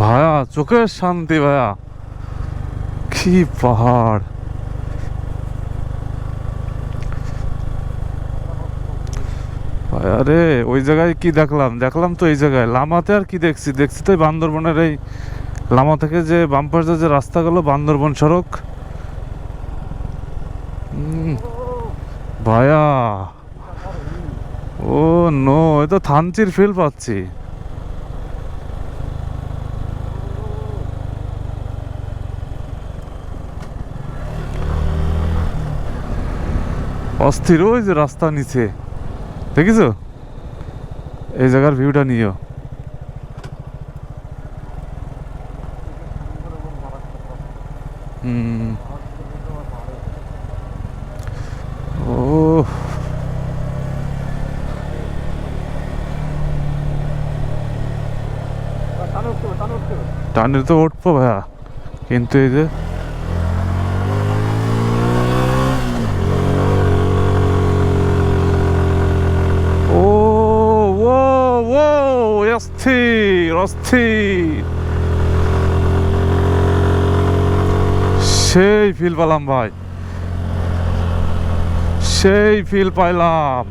ভায়া, চোখের শান্তি ভায়া। কি পাহাড়। ভায়া রে, ওই জায়গায় কি দেখলাম? দেখলাম তো এই জায়গায়। লামাতে আর কি দেখছি? দেখছি তো বান্দরবনের এই লামা থেকে যে বাম পাশে যে রাস্তা গেল, বান্দরবন সড়ক। ভায়া। ও নো, এ তো থানচির ফিল পাচ্ছি। অস্থির ওই যে রাস্তা নিচে। দেখিছো? এই জায়গার ভিউটা নিও। ও টানে তো উঠবো ভাইয়া। কিন্তু এই যে অস্থির অস্থির সেই ফিল পেলাম ভাই। সেই ফিল পাইলাম।